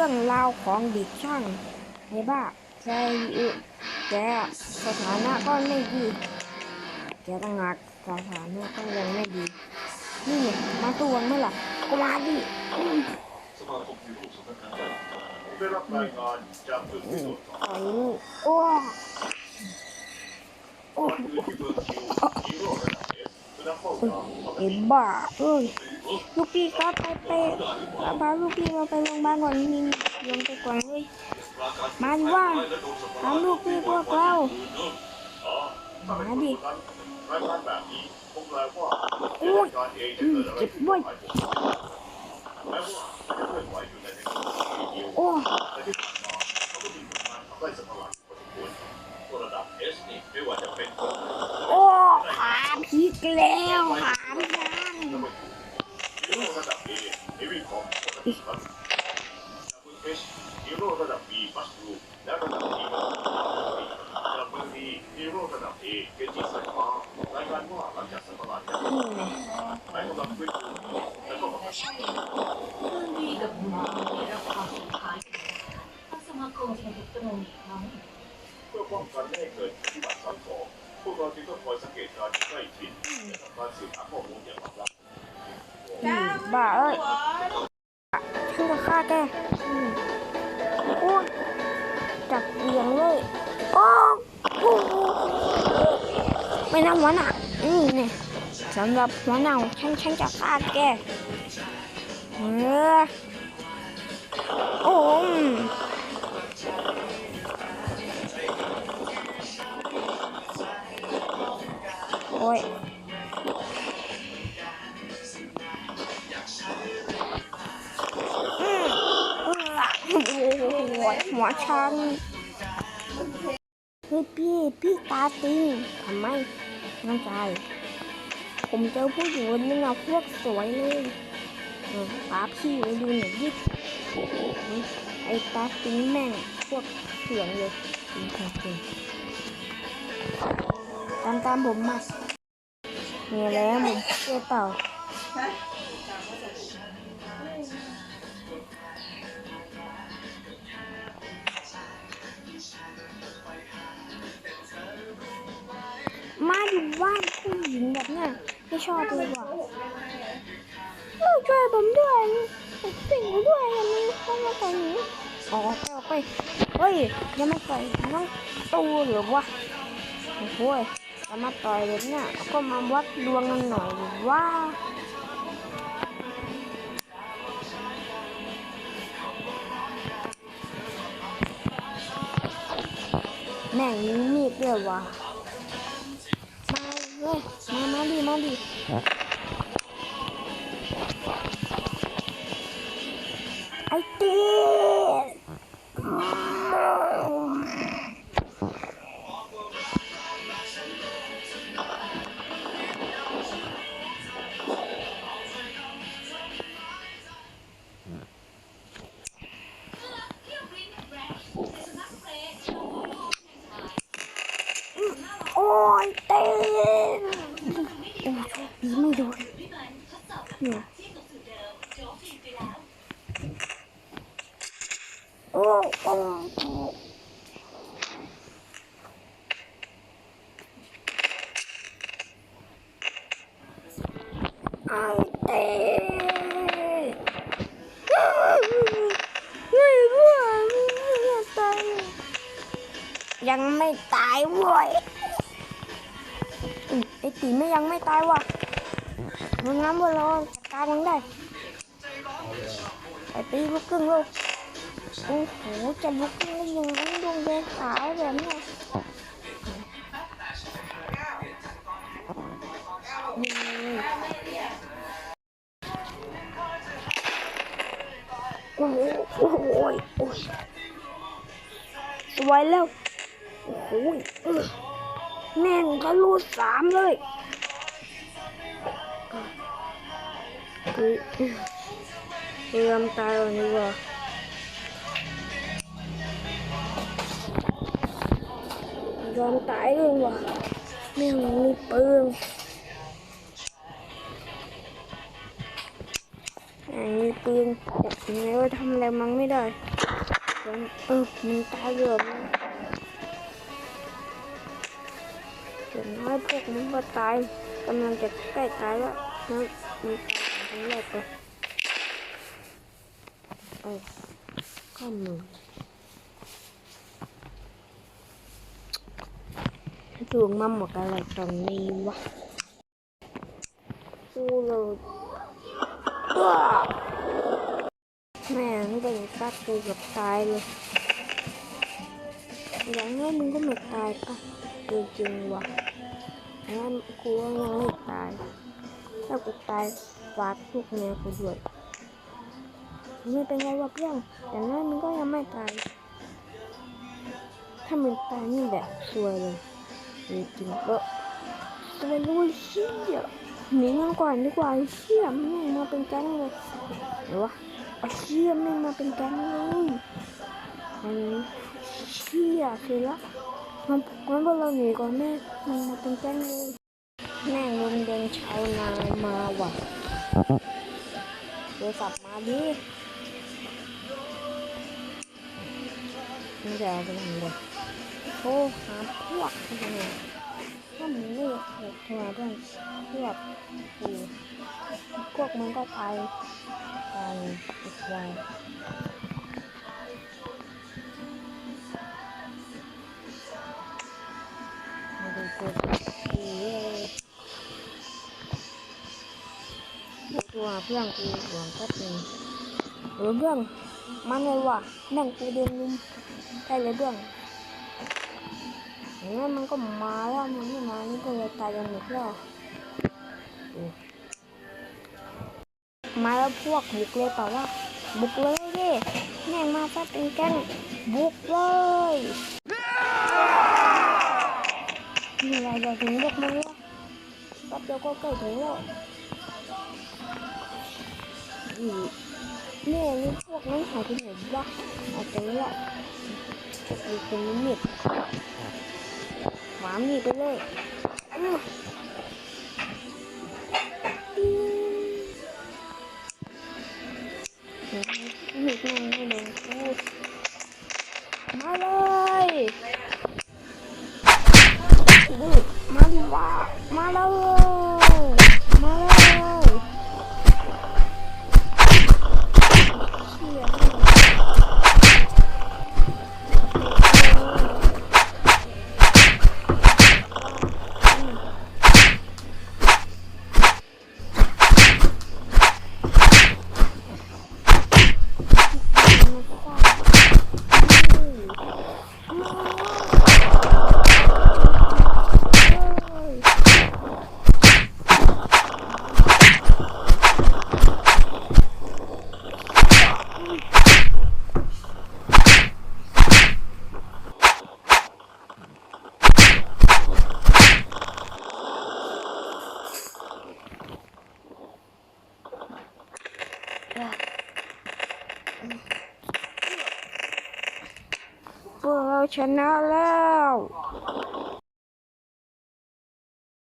รื่องราวของเด็กช่างไอ้บ้าแกอยู่แกสถานะก็ไม่ดีแกต่างหากสถานะก็ยังไม่ดี นี่ไงมาตัวงไหมล่อืมสมาคมฮีโร่สำนักงานผมได้รับรายงานจากจุดพิสูจน์สองต่อยโอ้โอ้ เออสจะนำเข้าดาวปกไอ้บ้าเอ้ยลูกพี่ครับไปไปพาลูกพี่มาไปโรงพยาบาลก่อนนี่ลงไปก่อนเลยมาดิว่าตามลูกพี่พวกเราอ๋อถ้าเป็นคนนั้นรายงานแบบนี้คงแปลว่าโอ้ยการเองจะอืมเกิดอะไรเจ็บขึ้นด้วยภายในแม้ว่าจะเคลื่อนไหวอยู่ในในเดียวโอ้แต่ที่ผ่านมาเขาก็มีผลงานทำได้สักเท่าไหร่พอสมควรตัวระดับเอสนี่ไม่ว่าจะเป็นโอ้ ขาพีกแล้วขาไม่ยังฮีโร่ระดับ A เฮวี่คอมดับเบิลเอชฮีโร่ระดับ B มัสลูและระดับ D ดับเบิลดีฮีโร่ระดับ A เกจิสายฟ้ารายงานว่าหลังจากสัมภาระนี่ไงนายกำลังฟื้นฟูและก็ประคืนดีกับหมอได้รับคาสุดท้ายสมาคมจะถูกตรงอีกครั้งเพื่อป้องกันไม่ให้เกิดที่บัตรซ้ำสอง พวกเราจึงต้องคอยสังเกตการณ์ใกล้ชิดและทำการสืบหาข้อมูลอย่างลับอืมบ้าเอ้ยฉันจะฆ่าแกอืมโอ้ยจับเหวียงเลยโอ้โอ้ไม่นะหัวหน้านี่เนี่ยสำหรับหัวหน้าของฉันฉันจะฆ่าแกเออโอ้มโอ้ย อืมโอ้ยหัวฉันเฮ้ยพี่ พี่ตาติงทำไมน้องชายผมเจอผู้หญิงคนนึงอะพวกสวยเลยเออพาพี่ไปดูหน่อยดิไอ้ตาติงแม่งพวกเถื่อนเลยจริงจริงตามตามผมมา มีแล้วมเชื่อเปล่ามาอยู่บ้านผู้หญิงแบบเนี้ยไม่ชอบเลยว่ะเออช่วยผมด้วยสิ่งด้วยอันนี้ต้องมาต่อยหนูออกไปออกไปเฮ้ยยังไม่ต่อยน้องตูหรือวะโอ้โหยจะมาต่อยแบบเนี้ยก็มาวัดดวงกันหน่อยว่าแม่งมีมีดด้วยว่ะมาเลยมามาดิมาดิ ยยังไม่ตายเว้ยอืมไอตีไม่ยังไม่ตายว่ะมึงงั้นว่าเราจัดการมันได้ไอตีลุกขึ้นลูก โอ้โห จะลุกขึ้นได้ยังดวงแดงขาวแบบเนี้ยโอ้โหโอ้โหโอ้ยโอ้ยสวยแล้ว โอ้โหแม่งทะลุสามเลยเตรียมตายวันนี้ว่ะ ยอมตายเลยว่ะแม่งมีปืนไอ้มีปืนยังไงว่าทำอะไรมันไม่ได้แล้วเออมันตายเรือมันเดี๋ยวน้อยพวกมันก็ตายกำลังจะใกล้ตายแล้วนะมีตายคนแรกก่อนเออก็มือ ถูกมาหมดอะไรตอนนี้วะกูเลยอ้าแม่งเด็กซัดกูกับตายเลยอย่างนั้นมึงก็ไม่ตายปะจริงๆว่ะงั้นกูว่ายังไม่ตาย ถ้ากูตายฝากลูกเมียกูด้วยไม่เป็นไรหรอกเพื่อนแต่นั้นมึงก็ยังไม่ตาย ถ้ามึงตายนี่แบบซวยเลย จริงก็ซวยเลยเชี่ยหนีมันก่อนดีกว่าไอ้เชี่ยแม่งมาเป็นแก๊งเลยหรือวะไอ้เชี่ยแม่งมาเป็นแก๊งเลยอันนี้เชี่ยคือละมันมันพวกเราหนีก่อนแม่มันมาเป็นแก๊งเลยแม่งโรงเรียนชาวนามาว่ะโทรศัพท์มาดิไม่ได้เอาไปทำเลย โทรหาพวกทำไมถ้ามึงไม่อยากโทรหาเพื่อนพวกกูพวกมันก็ตายตายอีกวันมาดูตัวเลยตัวเพื่อนกูหวังแป๊บนึงเออเพื่อนมันเลยว่ะแม่งกูเดินลุมได้เลยเพื่อน อย่างนั้นมันก็มาแล้วมันไม่มานี่ก็เลยตายกันหมดแล้วมาแล้วพวกบุกเลยเปล่าวะบุกเลยดิแม่งมาซะเป็นแก๊งบุกเลยนี่อะไรจะถึงยกมือวะแป๊บเดียวก็ใกล้ถึงแล้วแม่นี่พวกนั้นหายไปไหนวะอาจจะเนี่ยอยู่ตรงนี้มิด หวามีไปเลยอืมนั่งไม่ลงพูดมาเลย ชนะแล้ว